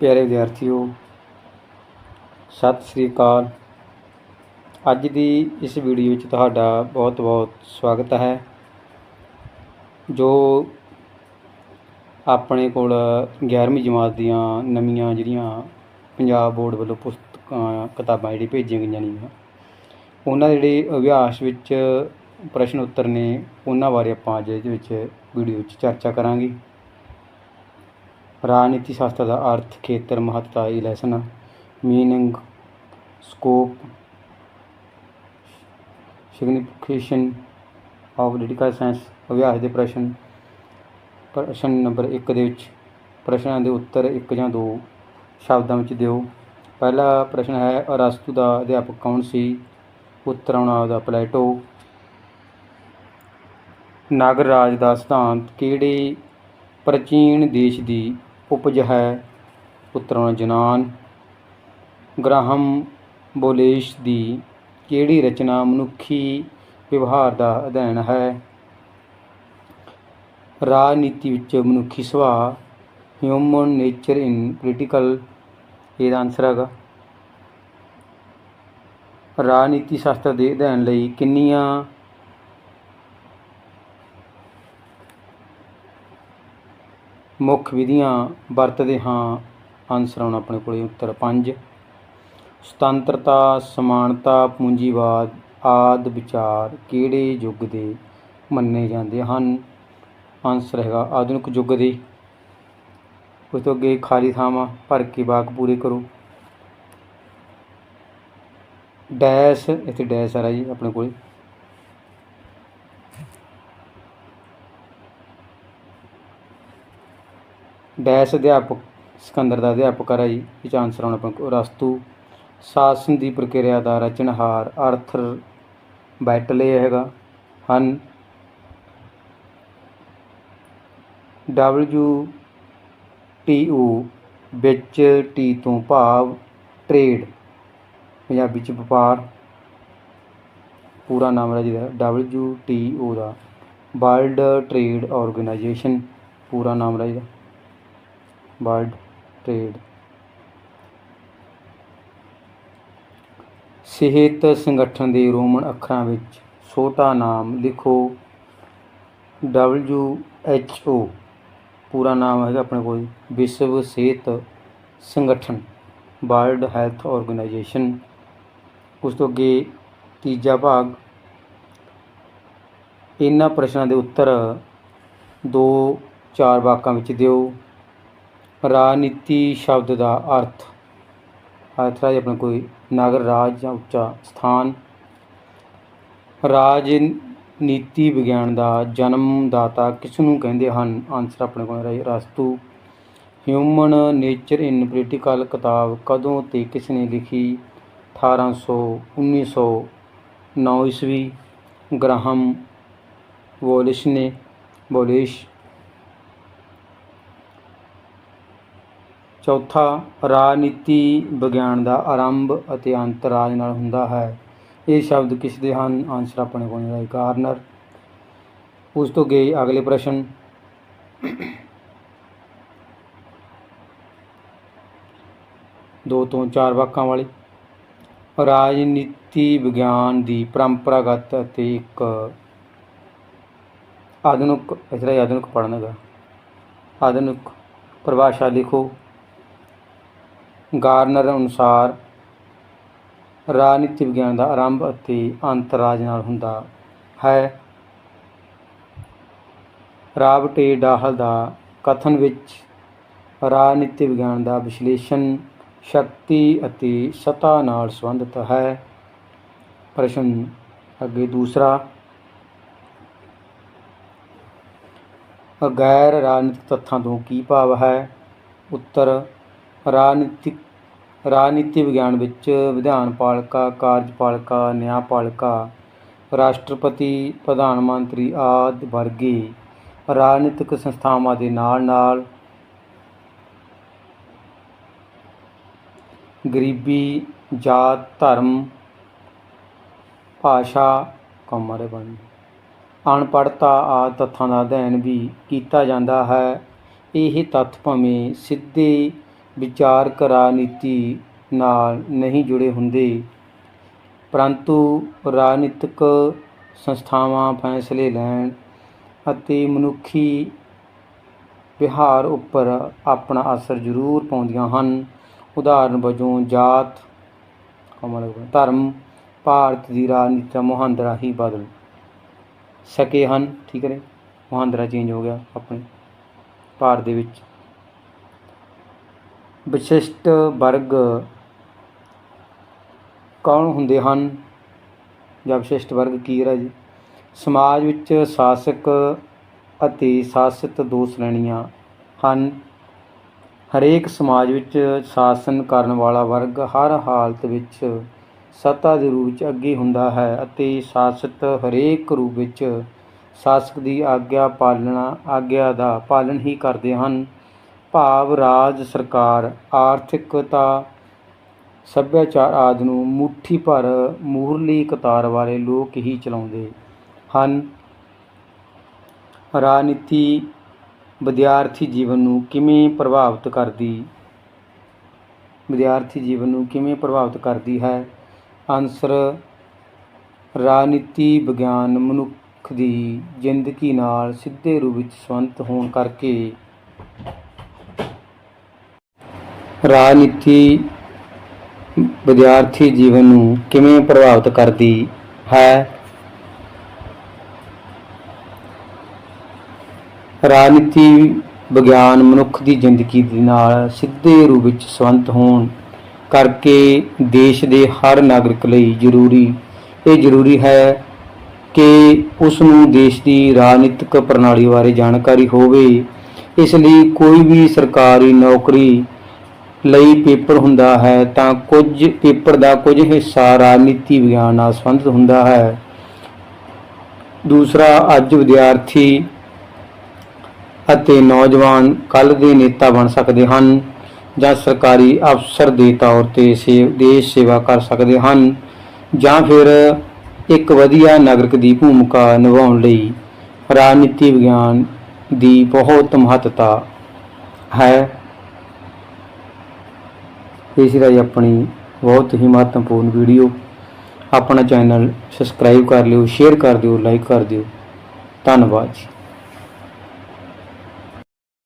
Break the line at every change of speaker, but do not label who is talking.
ਪਿਆਰੇ ਵਿਦਿਆਰਥੀਓ, ਸਤਿ ਸ੍ਰੀ ਅਕਾਲ। ਅੱਜ ਦੀ ਇਸ ਵੀਡੀਓ ਵਿੱਚ ਤੁਹਾਡਾ ਬਹੁਤ-ਬਹੁਤ ਸਵਾਗਤ ਹੈ, ਜੋ ਆਪਣੇ ਕੋਲ 11ਵੀਂ ਜਮਾਤ ਦੀਆਂ ਨਵੀਆਂ ਜਿਹੜੀਆਂ ਪੰਜਾਬ ਬੋਰਡ ਵੱਲੋਂ ਪੁਸਤਕਾਂ, ਕਿਤਾਬਾਂ ਜਿਹੜੀ ਭੇਜੀਆਂ ਗਈਆਂ ਨੇ ਉਹਨਾਂ ਦੇ ਜਿਹੜੇ ਅਭਿਆਸ ਵਿੱਚ ਪ੍ਰਸ਼ਨ ਉੱਤਰ ਨੇ, ਉਹਨਾਂ ਬਾਰੇ ਆਪਾਂ ਅੱਜ ਇਹਦੇ ਵਿੱਚ ਵੀਡੀਓ ਵਿੱਚ ਚਰਚਾ ਕਰਾਂਗੇ। ਰਾਜਨੀਤੀ ਸ਼ਾਸਤਰ ਦਾ ਅਰਥ ਖੇਤਰ ਮਹੱਤਤਾ, ਇਹ lesson meaning scope signification of political science ਅਭਿਆਸ ਦੇ ਪ੍ਰਸ਼ਨ। ਪ੍ਰਸ਼ਨ ਨੰਬਰ 1 ਦੇ ਵਿੱਚ, ਪ੍ਰਸ਼ਨਾਂ ਦੇ ਉੱਤਰ ਇੱਕ ਜਾਂ ਦੋ ਸ਼ਬਦਾਂ ਵਿੱਚ ਦਿਓ। ਪਹਿਲਾ ਪ੍ਰਸ਼ਨ ਹੈ, ਅਰਸਤੂ ਦਾ ਅਧਿਆਪਕ ਕੌਣ ਸੀ? ਉੱਤਰ ਆਉਣਾ ਉਹਦਾ ਪਲੇਟੋ। ਨਾਗਰ ਰਾਜ ਦਾ ਸਿਧਾਂਤ, ਕਿਹੜੇ ਪ੍ਰਾਚੀਨ ਦੇਸ਼ ਦੀ ਉਪਜ ਹੈ ਉੱਤਰ ਜਨਾਨ। ਯੂਨਾਨ ਗ੍ਰਾਹਮ ਬੋਲੇਸ਼ ਦੀ ਕਿਹੜੀ ਰਚਨਾ ਮਨੁੱਖੀ ਵਿਵਹਾਰ ਦਾ ਅਧਿਐਨ ਹੈ? ਰਾਜਨੀਤੀ ਵਿੱਚ ਮਨੁੱਖੀ ਸੁਭਾਅ ਹਿਊਮਨ ਨੇਚਰ ਇਨ ਪੋਲੀਟੀਕਲ ਇਹਦਾ ਆਨਸਰ ਹੈਗਾ। ਰਾਜਨੀਤੀ ਸ਼ਾਸਤਰ ਦੇ ਅਧਿਐਨ ਲਈ ਕਿੰਨੀਆਂ ਮੁੱਖ ਵਿਧੀਆਂ ਵਰਤਦੇ ਹਾਂ। ਆਨਸਰ ਆਉਣਾ ਆਪਣੇ ਕੋਲੇ, ਉੱਤਰ 5 ਸੁਤੰਤਰਤਾ, ਸਮਾਨਤਾ, ਪੂੰਜੀਵਾਦ, ਆਦ ਵਿਚਾਰ ਕਿਹੜੇ ਯੁੱਗ ਦੇ ਮੰਨੇ ਜਾਂਦੇ ਹਨ? ਆਨਸਰ ਹੈਗਾ ਆਧੁਨਿਕ ਯੁੱਗ ਦੇ। ਉਸ ਤੋਂ ਅੱਗੇ ਖਾਲੀ ਥਾਵਾਂ ਭਰ ਕੇ ਵਾਕ ਪੂਰੇ ਕਰੋ। ਡੈਸ਼ ਇੱਥੇ ਡੈਸ਼ ਆ ਰਿਹਾ ਜੀ ਆਪਣੇ ਕੋਲੇ। ਡੈਸ਼ ਅਧਿਆਪਕ ਸਿਕੰਦਰ ਦਾ ਅਧਿਆਪਕ ਹੈ ਜੀ ਇਹ 'ਚ ਆਨਸਰ ਆਉਣਾ ਆਪਣੇ ਰਸਤੂ ਸ਼ਾਸਨ ਦੀ ਪ੍ਰਕਿਰਿਆ ਦਾ ਰਚਨਹਾਰ ਆਰਥਰ ਬੈਟਲੇ ਹੈਗਾ। ਹਨ ਡਬਲਯੂ ਟੀ ਓ ਵਿੱਚ ਟੀ ਤੋਂ ਭਾਵ ਟ੍ਰੇਡ, ਪੰਜਾਬੀ ਚ ਵਪਾਰ। ਪੂਰਾ ਨਾਮ ਹੈ ਜਿਹਦਾ ਡਬਲਯੂ ਟੀ ਓ ਦਾ। ਵਰਲਡ ਟ੍ਰੇਡ ਆਰਗੇਨਾਈਜੇਸ਼ਨ, ਪੂਰਾ ਨਾਮ ਹੈ ਜਿਹਦਾ ਵਰਲਡ ਟ੍ਰੇਡ। ਸਿਹਤ ਸੰਗਠਨ ਦੇ ਰੋਮਨ ਅੱਖਰਾਂ ਵਿੱਚ ਛੋਟਾ ਨਾਮ ਲਿਖੋ ਡਬਲਯੂ ਐਚ ਓ। ਪੂਰਾ ਨਾਮ ਹੈਗਾ ਆਪਣੇ ਕੋਲ ਵਿਸ਼ਵ ਸਿਹਤ ਸੰਗਠਨ, ਵਰਲਡ ਹੈਲਥ ਆਰਗੇਨਾਈਜੇਸ਼ਨ ਉਸ ਤੋਂ ਅੱਗੇ ਤੀਜਾ ਭਾਗ। ਇਹਨਾਂ ਪ੍ਰਸ਼ਨਾਂ ਦੇ ਉੱਤਰ ਦੋ ਚਾਰ ਵਾਕਾਂ ਵਿੱਚ ਦਿਓ। ਰਾਜਨੀਤੀ ਸ਼ਬਦ ਦਾ ਅਰਥ। ਅਰਥ ਹੈ ਆਪਣੇ ਕੋਈ ਨਗਰ ਰਾਜ ਜਾਂ ਉੱਚਾ ਸਥਾਨ। ਰਾਜਨੀਤੀ ਵਿਗਿਆਨ ਦਾ ਜਨਮਦਾਤਾ ਕਿਸ ਨੂੰ ਕਹਿੰਦੇ ਹਨ? ਆਨਸਰ ਆਪਣੇ ਕੋਲ ਹੈ ਰਸਤੂ ਹਿਊਮਨ ਨੇਚਰ ਇਨ ਪੋਲੀਟੀਕਲ ਕਿਤਾਬ ਕਦੋਂ ਤੇ ਕਿਸ ਨੇ ਲਿਖੀ 1800 1909 ਈਸਵੀ। ਗ੍ਰਾਹਮ ਵੋਲਿਸ਼ ਨੇ ਵੋਲਿਸ਼ ਚੌਥਾ ਰਾਜਨੀਤੀ ਵਿਗਿਆਨ ਦਾ ਆਰੰਭ ਅਤੇ ਅੰਤ ਰਾਜ ਨਾਲ ਹੁੰਦਾ ਹੈ। ਇਹ ਸ਼ਬਦ ਕਿਸ ਦੇ ਹਨ? ਆਨਸਰ ਆਪਣੇ ਕੋਲ ਹੈ ਗਾਰਨਰ ਉਸ ਤੋਂ ਗਏ ਅਗਲੇ ਪ੍ਰਸ਼ਨ। ਦੋ ਤੋਂ ਚਾਰ ਵਾਕਾਂ ਵਾਲੀ। ਰਾਜਨੀਤੀ ਵਿਗਿਆਨ ਦੀ ਪਰੰਪਰਾਗਤ ਅਤੇ ਇੱਕ ਆਧੁਨਿਕ ਇਸਰਾ ਆਧੁਨਿਕ ਪੜ੍ਹਨ ਦਾ। ਆਧੁਨਿਕ ਪਰਿਭਾਸ਼ਾ ਲਿਖੋ। ਗਾਰਨਰ ਅਨੁਸਾਰ ਰਾਜਨੀਤੀ ਵਿਗਿਆਨ ਦਾ ਆਰੰਭ ਅਤੇ ਅੰਤ ਰਾਜ ਨਾਲ ਹੁੰਦਾ ਹੈ। ਰਾਬਰਟ ਡਾਹਲ ਦਾ ਕਥਨ ਵਿੱਚ ਰਾਜਨੀਤੀ ਵਿਗਿਆਨ ਦਾ ਵਿਸ਼ਲੇਸ਼ਣ ਸ਼ਕਤੀ ਅਤੇ ਸਤਾ ਨਾਲ ਸੰਬੰਧਿਤ ਹੈ। ਪ੍ਰਸ਼ਨ ਅੱਗੇ ਦੂਸਰਾ ਗੈਰ ਰਾਜਨੀਤਿਕ ਤੱਥਾਂ ਤੋਂ ਕੀ ਭਾਵ ਹੈ? ਉੱਤਰ ਰਾਜਨੀਤਿਕ, ਰਾਜਨੀਤੀ ਵਿਗਿਆਨ ਵਿੱਚ ਵਿਧਾਨ ਪਾਲਿਕਾ ਕਾਰਜਪਾਲਿਕਾ ਨਿਆਂਪਾਲਿਕਾ ਰਾਸ਼ਟਰਪਤੀ, ਪ੍ਰਧਾਨ ਮੰਤਰੀ ਆਦਿ ਵਰਗੇ ਰਾਜਨੀਤਿਕ ਸੰਸਥਾਵਾਂ ਦੇ ਨਾਲ ਨਾਲ ਗਰੀਬੀ, ਜਾਤ, ਧਰਮ, ਭਾਸ਼ਾ ਕਮਰੇ ਬਣ ਅਨਪੜ੍ਹਤਾ ਆਦਿ ਤੱਥਾਂ ਦਾ ਅਧਿਐਨ ਵੀ ਕੀਤਾ ਜਾਂਦਾ ਹੈ। ਇਹ ਤੱਥ ਭਾਵੇਂ ਸਿੱਧੇ ਵਿਚਾਰਕ ਰਾਜਨੀਤੀ ਨਾਲ ਨਹੀਂ ਜੁੜੇ ਹੁੰਦੇ। ਪਰੰਤੂ ਰਾਜਨੀਤਿਕ ਸੰਸਥਾਵਾਂ ਫੈਸਲੇ ਲੈਣ ਅਤੇ ਮਨੁੱਖੀ ਵਿਹਾਰ ਉੱਪਰ ਆਪਣਾ ਅਸਰ ਜ਼ਰੂਰ ਪਾਉਂਦੀਆਂ ਹਨ। ਉਦਾਹਰਨ ਵਜੋਂ ਜਾਤ ਧਰਮ, ਭਾਰਤ ਦੀ ਰਾਜਨੀਤੀ ਦਾ ਮੁਹਾਂਦਰਾ ਹੀ ਬਦਲ ਸਕੇ ਹਨ। ਠੀਕ ਹੈ ਮੁਹਾਂਦਰਾ ਚੇਂਜ ਹੋ ਗਿਆ ਆਪਣੇ ਭਾਰਤ ਦੇ ਵਿੱਚ। ਵਿਸ਼ਿਸ਼ਟ ਵਰਗ ਕੌਣ ਹੁੰਦੇ ਹਨ? ਜਾਂ ਵਿਸ਼ਿਸ਼ਟ ਵਰਗ ਕੀ ਹੈ ਜੀ? ਸਮਾਜ ਵਿੱਚ ਸ਼ਾਸਕ ਅਤੇ ਸ਼ਾਸਿਤ ਦੋ ਸ਼੍ਰੇਣੀਆਂ ਹਨ। ਹਰੇਕ ਸਮਾਜ ਵਿੱਚ ਸ਼ਾਸਨ ਕਰਨ ਵਾਲਾ ਵਰਗ ਹਰ ਹਾਲਤ ਵਿੱਚ ਸੱਤਾ ਦੇ ਰੂਪ ਵਿੱਚ ਅੱਗੇ ਹੁੰਦਾ ਹੈ ਅਤੇ ਸ਼ਾਸਿਤ ਹਰੇਕ ਰੂਪ ਵਿੱਚ ਸ਼ਾਸਕ ਦੀ ਆਗਿਆ ਪਾਲਣਾ, ਆਗਿਆ ਦਾ ਪਾਲਣ ਹੀ ਕਰਦੇ ਹਨ। ਭਾਵ ਰਾਜ ਸਰਕਾਰ ਆਰਥਿਕਤਾ, ਸੱਭਿਆਚਾਰ ਆਦਿ ਨੂੰ ਮੁੱਠੀ ਭਰ ਮੂਹਰਲੀ ਕਤਾਰ ਵਾਲੇ ਲੋਕ ਹੀ ਚਲਾਉਂਦੇ ਹਨ। ਰਾਜਨੀਤੀ ਵਿਦਿਆਰਥੀ ਜੀਵਨ ਨੂੰ ਕਿਵੇਂ ਪ੍ਰਭਾਵਿਤ ਕਰਦੀ? ਵਿਦਿਆਰਥੀ ਜੀਵਨ ਨੂੰ ਕਿਵੇਂ ਪ੍ਰਭਾਵਿਤ ਕਰਦੀ ਹੈ? ਆਨਸਰ, ਰਾਜਨੀਤੀ ਵਿਗਿਆਨ ਮਨੁੱਖ ਦੀ ਜ਼ਿੰਦਗੀ ਨਾਲ ਸਿੱਧੇ ਰੂਪ ਵਿੱਚ ਸੰਬੰਧ ਹੋਣ ਕਰਕੇ। ਰਾਜਨੀਤੀ ਵਿਦਿਆਰਥੀ ਜੀਵਨ ਨੂੰ ਕਿਵੇਂ ਪ੍ਰਭਾਵਿਤ ਕਰਦੀ ਹੈ? ਰਾਜਨੀਤੀ ਵਿਗਿਆਨ ਮਨੁੱਖ ਦੀ ਜ਼ਿੰਦਗੀ ਦੇ ਨਾਲ ਸਿੱਧੇ ਰੂਪ ਵਿੱਚ ਸੰਬੰਧ ਹੋਣ ਕਰਕੇ ਦੇਸ਼ ਦੇ ਹਰ ਨਾਗਰਿਕ ਲਈ ਜ਼ਰੂਰੀ, ਇਹ ਜ਼ਰੂਰੀ ਹੈ ਕਿ ਉਸ ਨੂੰ ਦੇਸ਼ ਦੀ ਰਾਜਨੀਤਿਕ ਪ੍ਰਣਾਲੀ ਬਾਰੇ ਜਾਣਕਾਰੀ ਹੋਵੇ। ਇਸ ਲਈ ਕੋਈ ਵੀ ਸਰਕਾਰੀ ਨੌਕਰੀ ਲਈ ਪੇਪਰ ਹੁੰਦਾ ਹੈ ਤਾਂ ਕੁਝ ਪੇਪਰ ਦਾ ਕੁਝ ਹਿੱਸਾ ਰਾਜਨੀਤੀ ਵਿਗਿਆਨ ਨਾਲ ਸੰਬੰਧਿਤ ਹੁੰਦਾ ਹੈ। ਦੂਸਰਾ, ਅੱਜ ਵਿਦਿਆਰਥੀ ਅਤੇ ਨੌਜਵਾਨ ਕੱਲ ਦੇ ਨੇਤਾ ਬਣ ਸਕਦੇ ਹਨ ਜਾਂ ਸਰਕਾਰੀ ਅਫਸਰ ਦੇ ਤੌਰ ਤੇ ਸੇ ਦੇਸ਼ ਸੇਵਾ ਕਰ ਸਕਦੇ ਹਨ ਜਾਂ ਫਿਰ ਇੱਕ ਵਧੀਆ ਨਾਗਰਿਕ ਦੀ ਭੂਮਿਕਾ ਨਿਭਾਉਣ ਲਈ ਰਾਜਨੀਤੀ ਵਿਗਿਆਨ ਦੀ ਬਹੁਤ ਮਹੱਤਤਾ ਹੈ। ਇਸ ਸੀ ਆਪਣੀ ਬਹੁਤ ਹੀ ਮਹੱਤਵਪੂਰਨ ਵੀਡੀਓ ਆਪਣਾ ਚੈਨਲ ਸਬਸਕ੍ਰਾਈਬ ਕਰ ਲਿਓ ਸ਼ੇਅਰ ਕਰ ਦਿਓ ਲਾਈਕ ਕਰ ਦਿਓ। ਧੰਨਵਾਦ ਜੀ।